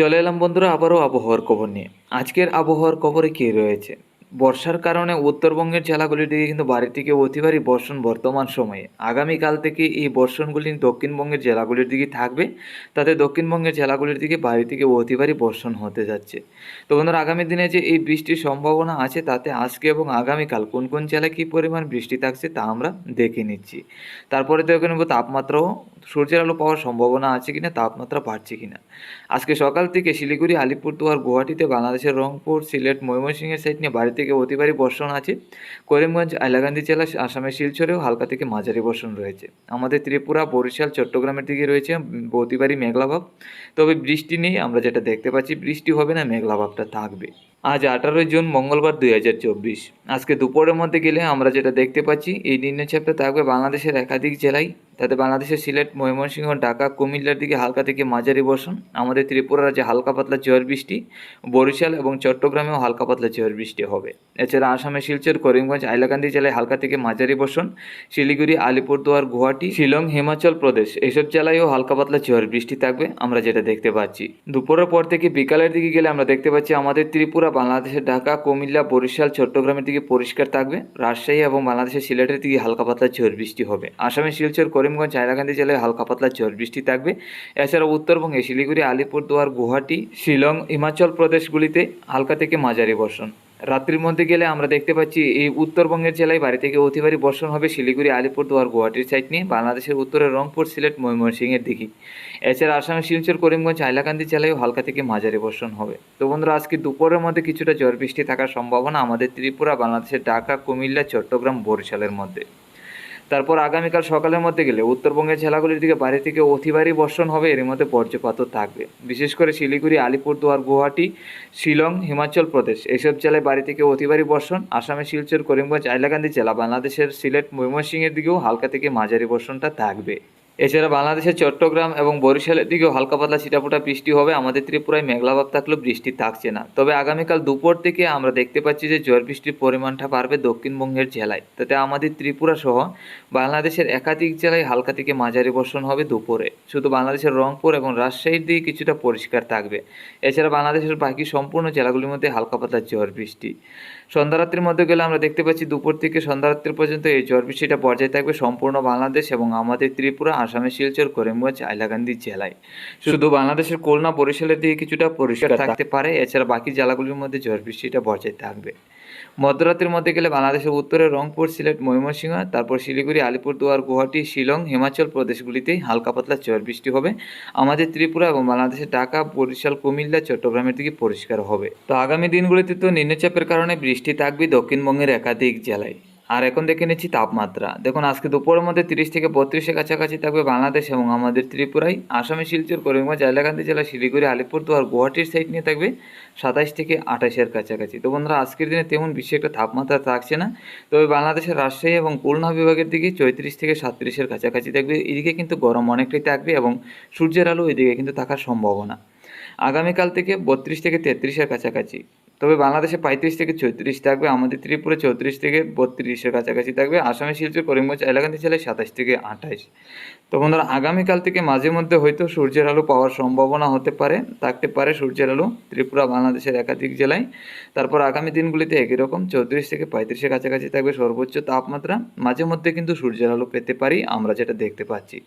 চলে এলাম বন্ধুরা আবারও আবহাওয়ার খবর নিয়ে। আজকের আবহাওয়ার খবরে কী রয়েছে? বর্ষার কারণে উত্তরবঙ্গের জেলাগুলির দিকে কিন্তু বাড়ি থেকে অতি বর্ষণ বর্তমান সময়ে। আগামীকাল থেকে এই বর্ষণগুলি দক্ষিণবঙ্গের জেলাগুলির দিকে থাকবে। তাতে দক্ষিণবঙ্গের জেলাগুলির দিকে বাড়ি থেকে অতি ভারী বর্ষণ হতে যাচ্ছে। তো বন্ধুরা, আগামী দিনে যে এই বৃষ্টির সম্ভাবনা আছে তাতে আজকে এবং আগামীকাল কোন কোন জেলায় কী পরিমাণ বৃষ্টি থাকছে তা আমরা দেখে নিচ্ছি। তারপরে দেখে নেব তাপমাত্রাও। সূর্যের আলো পাওয়ার সম্ভাবনা আছে কিনা, তাপমাত্রা বাড়ছে কিনা। আজকে সকাল থেকে শিলিগুড়ি, আলিপুরদুয়ার, গুয়াহাটিতে বাংলাদেশের রংপুর, সিলেট, ময়মনসিংহের সাইড নিয়ে বাড়ি থেকে অতিবারী বর্ষণ আছে। করিমগঞ্জ আয়লাকান্দি জেলা, আসামের শিলচরেও হালকা থেকে মাঝারি বর্ষণ রয়েছে। আমাদের ত্রিপুরা, বরিশাল, চট্টগ্রামের দিকে রয়েছে অতিবারী মেঘলাভাব তবে বৃষ্টি নেই, আমরা যেটা দেখতে পাচ্ছি, বৃষ্টি হবে না মেঘলাভাবটা থাকবে। আজ আঠারোই জুন, মঙ্গলবার দুই হাজার চব্বিশ। আজকে দুপুরের মধ্যে গেলে আমরা যেটা দেখতে পাচ্ছি, এই নিম্নচাপটা থাকবে বাংলাদেশের একাধিক জেলায়। তাতে বাংলাদেশের সিলেট, ময়মনসিংহ, ঢাকা, কুমিল্লার দিকে হালকা থেকে মাঝারি বর্ষণ। আমাদের ত্রিপুরা রাজ্যে হালকা পাতলা ঝড় বৃষ্টি। বরিশাল এবং চট্টগ্রামেও হালকা পাতলা ঝড় বৃষ্টি হবে। এছাড়া আসামে শিলচর, করিমগঞ্জ আইলাকান্দি জেলায় হালকা থেকে মাঝারি বর্ষণ। শিলিগুড়ি, আলিপুরদুয়ার, গুয়াহাটি, শিলং, হিমাচল প্রদেশ এইসব জেলায়ও হালকা পাতলা ঝড় বৃষ্টি থাকবে, আমরা যেটা দেখতে পাচ্ছি। দুপুরের পর থেকে বিকালের দিকে গেলে আমরা দেখতে পাচ্ছি আমাদের ত্রিপুরা বাংলাদেশের ঢাকা, কুমিল্লা, বরিশাল, চট্টগ্রামের দিকে পরিষ্কার থাকবে। রাজশাহী এবং বাংলাদেশের সিলেটের দিকে হালকা পাতলা ঝড় বৃষ্টি হবে। আসামের শিলচর, করিমগঞ্জ, হাইলাকান্দি জেলায় হালকা পাতলা ঝড় বৃষ্টি থাকবে। এছাড়া উত্তরবঙ্গে শিলিগুড়ি, আলিপুরদুয়ার, গুয়াহাটি, শিলং, হিমাচল প্রদেশগুলিতে হালকা থেকে মাঝারি বর্ষণ। রাত্রির মধ্যে গেলে আমরা দেখতে পাচ্ছি এই উত্তরবঙ্গের জেলায় বাড়ি থেকে অতি বর্ষণ হবে শিলিগুড়ি আলিপুরদুয়ার গুয়াহাটির সাইড নিয়ে। বাংলাদেশের উত্তরে রংপুর, সিলেট, ময়মনসিংহের দিকে। এছাড়া আসামের শিলচর, করিমগঞ্জ, হাইলাকান্দি জেলায়ও হালকা থেকে মাঝারি বর্ষণ হবে। তো বন্ধুরা, আজকে দুপুরের মধ্যে কিছুটা ঝড় বৃষ্টি থাকার সম্ভাবনা আমাদের ত্রিপুরা, বাংলাদেশের ঢাকা, কুমিল্লা, চট্টগ্রাম, বরিশালের মধ্যে। তারপর আগামীকাল সকালের মধ্যে গেলে উত্তরবঙ্গের জেলাগুলির দিকে বাড়ি থেকে অতি বর্ষণ হবে, এর মধ্যে বজ্রপাতও থাকবে। বিশেষ করে শিলিগুড়ি, আলিপুরদুয়ার, গুয়াহাটি, শিলং, হিমাচল প্রদেশ এইসব জেলায় বাড়ি থেকে অতি বর্ষণ। আসামে শিলচর, করিমগঞ্জ আইলাকান্দি জেলা, বাংলাদেশের সিলেট, ময়মনসিংহের দিকেও হালকা থেকে মাঝারি বর্ষণটা থাকবে। এছাড়া বাংলাদেশের চট্টগ্রাম এবং বরিশালের দিকেও হালকা পাতলা ছিটাফোটা বৃষ্টি হবে। আমাদের ত্রিপুরায় মেঘলাভাব থাকলেও বৃষ্টি থাকছে না। তবে আগামীকাল দুপুর থেকে আমরা দেখতে পাচ্ছি যে ঝড় বৃষ্টির পরিমাণটা বাড়বে দক্ষিণবঙ্গের জেলায়। তাতে আমাদের ত্রিপুরা সহ বাংলাদেশের একাধিক জেলায় হালকা থেকে মাঝারি বর্ষণ হবে দুপুরে। শুধু বাংলাদেশের রংপুর এবং রাজশাহীর দিকে কিছুটা পরিষ্কার থাকবে। এছাড়া বাংলাদেশের বাকি সম্পূর্ণ জেলাগুলির মধ্যে হালকা পাতলা ঝড় বৃষ্টি। সন্ধ্যারাত্রির মধ্যে গেলে আমরা দেখতে পাচ্ছি দুপুর থেকে সন্ধ্যারাত্রি পর্যন্ত এই ঝড় বৃষ্টিটা পর্যায়ে থাকবে সম্পূর্ণ বাংলাদেশ এবং আমাদের ত্রিপুরা আসামের শিলচর, করিমগঞ্জ, হাইলাকান্দি জেলায়। শুধু বাংলাদেশের খুলনা বরিশালের দিকে কিছুটা পরিষ্কার থাকতে পারে, এছাড়া বাকি জেলাগুলির মধ্যে ঝড় বৃষ্টিটা বজায় থাকবে। মধ্যরাত্রির মধ্যে গেলে বাংলাদেশের উত্তরে রংপুর, সিলেট, ময়মনসিংহ, তারপর শিলিগুড়ি, আলিপুরদুয়ার, গুয়াহাটি, শিলং, হিমাচল প্রদেশগুলিতেই হালকা পাতলা ঝড় বৃষ্টি হবে। আমাদের ত্রিপুরা এবং বাংলাদেশের ঢাকা, বরিশাল, কুমিল্লা, চট্টগ্রামের দিকে পরিষ্কার হবে। তো আগামী দিনগুলিতে তো নিম্নচাপের কারণে বৃষ্টি থাকবে দক্ষিণবঙ্গের একাধিক জেলায়। আর এখন দেখে নিচ্ছি তাপমাত্রা। দেখুন, আজকে দুপুরের মধ্যে তিরিশ থেকে বত্রিশের কাছাকাছি থাকবে বাংলাদেশ এবং আমাদের ত্রিপুরায়। আসামে শিলচর, করিমগঞ্জ হাইলাকান্দি জেলা, শিলিগুড়ি, আলিপুরদুয়ার গুয়াহাটির সাইড নিয়ে থাকবে সাতাইশ থেকে আঠাশের কাছাকাছি। তো বন্ধুরা, আজকের দিনে তেমন বেশি একটা তাপমাত্রা থাকছে না। তবে বাংলাদেশের রাজশাহী এবং খুলনা বিভাগের দিকে চৌত্রিশ থেকে সাতত্রিশের কাছাকাছি থাকবে। এদিকে কিন্তু গরম অনেকটাই থাকবে এবং সূর্যের আলো এদিকে কিন্তু থাকার সম্ভাবনা। আগামীকাল থেকে বত্রিশ থেকে তেত্রিশের কাছাকাছি। তবে বাংলাদেশে পঁয়ত্রিশ থেকে চৌত্রিশ থাকবে, আমাদের ত্রিপুরা চৌত্রিশ থেকে বত্রিশের কাছাকাছি থাকবে, আসামে শিলচর, করিমগঞ্জ, এলাকান্দি জেলায় সাতাশ থেকে আঠাশ। তো বন্ধুরা, আগামীকাল থেকে মাঝে মধ্যে হয়তো সূর্যের আলো পাওয়ার সম্ভাবনা হতে পারে, থাকতে পারে সূর্যের আলো ত্রিপুরা, বাংলাদেশের একাধিক জেলায়। তারপর আগামী দিনগুলিতে একই রকম, চৌত্রিশ থেকে পঁয়ত্রিশের কাছাকাছি থাকবে সর্বোচ্চ তাপমাত্রা, মাঝে মধ্যে কিন্তু সূর্যের আলো পেতে পারি, আমরা যেটা দেখতে পাচ্ছি।